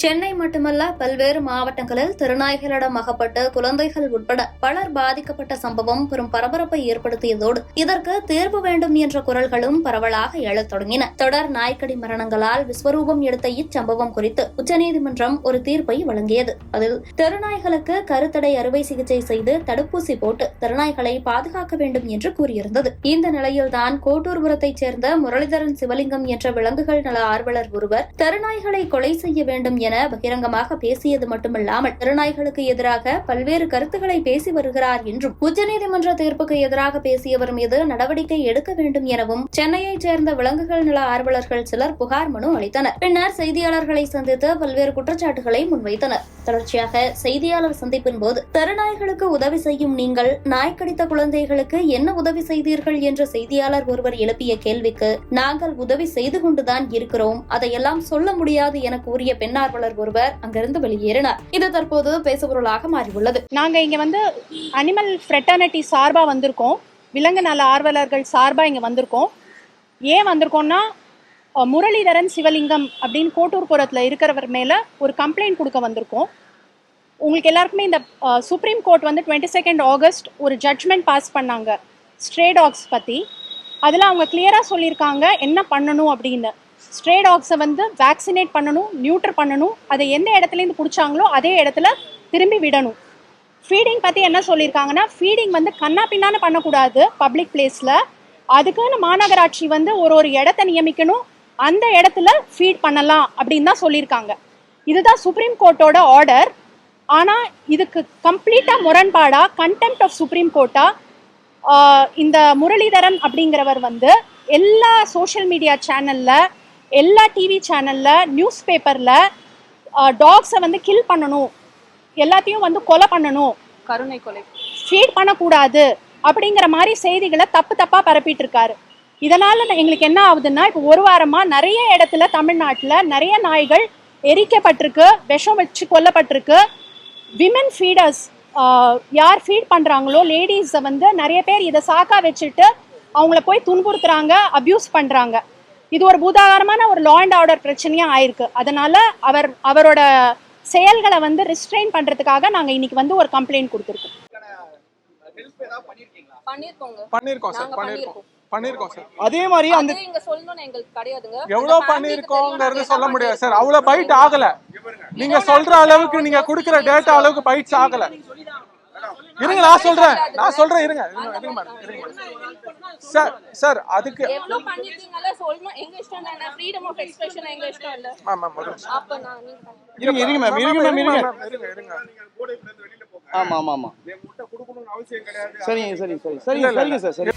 சென்னை மட்டுமல்ல பல்வேறு மாவட்டங்களில் திருநாய்களிடம் அகப்பட்டு குழந்தைகள் உட்பட பலர் பாதிக்கப்பட்ட சம்பவம் பெரும் பரபரப்பை ஏற்படுத்தியதோடு இதற்கு தீர்வு வேண்டும் என்ற குரல்களும் பரவலாக எழத் தொடங்கின. தொடர் நாய்க்கடி மரணங்களால் விஸ்வரூபம் எடுத்த இச்சம்பவம் குறித்து உச்சநீதிமன்றம் ஒரு தீர்ப்பை வழங்கியது. அதில் திருநாய்களுக்கு கருத்தடை அறுவை சிகிச்சை செய்து தடுப்பூசி போட்டு திருநாய்களை பாதுகாக்க வேண்டும் என்று கூறியிருந்தது. இந்த நிலையில்தான் கோட்டூர்புரத்தைச் சேர்ந்த முரளிதரன் சிவலிங்கம் என்ற விலங்குகள் நல ஆர்வலர் ஒருவர் தெருநாய்களை கொலை செய்ய வேண்டும் என பகிரங்கமாக பேசியது மட்டுமல்லாமல் தெருநாய்களுக்கு எதிராக பல்வேறு கருத்துக்களை பேசி வருகிறார் என்றும் உச்சநீதிமன்ற தீர்ப்புக்கு எதிராக பேசியவர் மீது நடவடிக்கை எடுக்க வேண்டும் எனவும் சென்னையைச் சேர்ந்த விலங்குகள் நல ஆர்வலர்கள் சிலர் புகார் மனு அளித்தனர். பின்னர் செய்தியாளர்களை சந்தித்து பல்வேறு குற்றச்சாட்டுகளை முன்வைத்தனர். தொடர்ச்சியாக செய்தியாளர் சந்திப்பின் போது தெருநாய்களுக்கு உதவி செய்யும் நீங்கள் நாய் கடித்த குழந்தைகளுக்கு என்ன உதவி செய்தீர்கள்? என்ற செய்தியாளர் ஒருவர் எழுப்பிய கேள்விக்கு நாங்கள் உதவி செய்து கொண்டுதான் இருக்கிறோம். அதையெல்லாம் சொல்ல முடியாது என கூறிய பெண்ணார்வலர் ஒருவர் அங்கிருந்து வெளியேறினார். இது தற்போது பேசுபொருளாக மாறியுள்ளது. நாங்க இங்க வந்து அனிமல் ஃப்ரெட்டர்னிட்டி சார்பா வந்திருக்கோம். விலங்கு நல ஆர்வலர்கள் சார்பா இங்க வந்திருக்கோம். ஏன் வந்திருக்கோம்னா முரளிதரன் சிவலிங்கம் அப்படின்னு கோட்டூர்புரத்தில் இருக்கிறவர் மேல ஒரு கம்ப்ளைண்ட் கொடுக்க வந்திருக்கோம். உங்களுக்கு எல்லாருக்குமே இந்த சுப்ரீம் கோர்ட் வந்து டுவெண்ட்டி செகண்ட் ஆகஸ்ட் ஒரு ஜட்ஜ்மெண்ட் பாஸ் பண்ணாங்க. ஸ்ட்ரே டாக்ஸ் பற்றி அதில் அவங்க கிளியராக சொல்லியிருக்காங்க என்ன பண்ணணும் அப்படின்னு. ஸ்ட்ரே டாக்ஸை வந்து வேக்சினேட் பண்ணணும் நியூட்ரு பண்ணணும் அதை எந்த இடத்துலேருந்து பிடிச்சாங்களோ அதே இடத்துல திரும்பி விடணும். ஃபீடிங் பற்றி என்ன சொல்லியிருக்காங்கன்னா ஃபீடிங் வந்து கண்ணா பின்னான்னு பண்ணக்கூடாது பப்ளிக் பிளேஸில் அதுக்குன்னு மாநகராட்சி வந்து ஒரு ஒரு இடத்த நியமிக்கணும் அந்த இடத்துல ஃபீட் பண்ணலாம் அப்படின்னு தான் சொல்லியிருக்காங்க. இதுதான் சுப்ரீம் கோர்ட்டோட ஆர்டர் ஆனால் இதுக்கு கம்ப்ளீட்டாக முரண்பாடாக கண்டெம்ட் ஆஃப் சுப்ரீம் கோர்ட்டாக இந்த முரளிதரன் அப்படிங்கிறவர் வந்து எல்லா சோஷியல் மீடியா சேனலில் எல்லா டிவி சேனலில் நியூஸ் பேப்பரில் டாக்ஸை வந்து கில் பண்ணணும். எல்லாத்தையும் வந்து கொலை பண்ணணும். கருணை கொலை. ஃபீட் பண்ணக்கூடாது. அப்படிங்கிற மாதிரி செய்திகளை தப்பு தப்பாக பரப்பிட்டு இருக்காரு இதனால எங்களுக்கு என்ன ஆகுதுன்னா இப்போ ஒரு வாரமா நிறைய இடத்துல தமிழ்நாட்டில் நிறைய நாய்கள் எரிக்கப்பட்டிருக்கு விஷம் வச்சு கொல்லப்பட்டிருக்கு. விமன் ஃபீடர்ஸ் யார் ஃபீட் பண்ணுறாங்களோ லேடிஸை வந்து நிறைய பேர் இதை சாக்கா வச்சுட்டு அவங்கள போய் துன்புறுத்துறாங்க அப்யூஸ் பண்ணுறாங்க இது ஒரு பூதாகரமான ஒரு லா அண்ட் ஆர்டர் பிரச்சனையாக ஆயிருக்கு. அதனால அவர் அவரோட செயல்களை வந்து ரிஸ்ட்ரெயின் பண்ணுறதுக்காக நாங்கள் இன்னைக்கு வந்து ஒரு கம்ப்ளைண்ட் கொடுத்துருக்கோம். பண்ணிருக்கோம் சார் பண்ணிருக்கோம். பண்ணிருக்கோம். சார். அதே மாதிரி அந்த எவ்வளவு பண்ணிருக்கோங்கிறது சொல்ல முடியாது சார். அவ்வளவு பைட் ஆகல. நீங்க சொல்ற அளவுக்கு நீங்க குடுக்குற டேட்டா அளவுக்கு பைட்ஸ் ஆகல. இருங்க நான் சொல்றேன். நான் சொல்றேன் இருங்க. இருங்க, மேடம் இருங்க மேடம். சார் சார் அதுக்கு எவ்வளவு பண்ணிருக்கீங்கல்ல? சொல்லணும் எங்க இஷ்டம் தானே ஃப்ரீடம் ஆஃப் எக்ஸ்பிரஷன் எங்க இஷ்டம் இல்ல? ஒரு நிமிஷம். அப்ப நான் நீங்க. இருங்க இருங்க மேம் இருங்க மேம் இருங்க இருங்க இருங்க. ஆமா ஆமா ஆமா. சரிங்க சரிங்க சரி சரிங்க சரிங்க சார் சரி.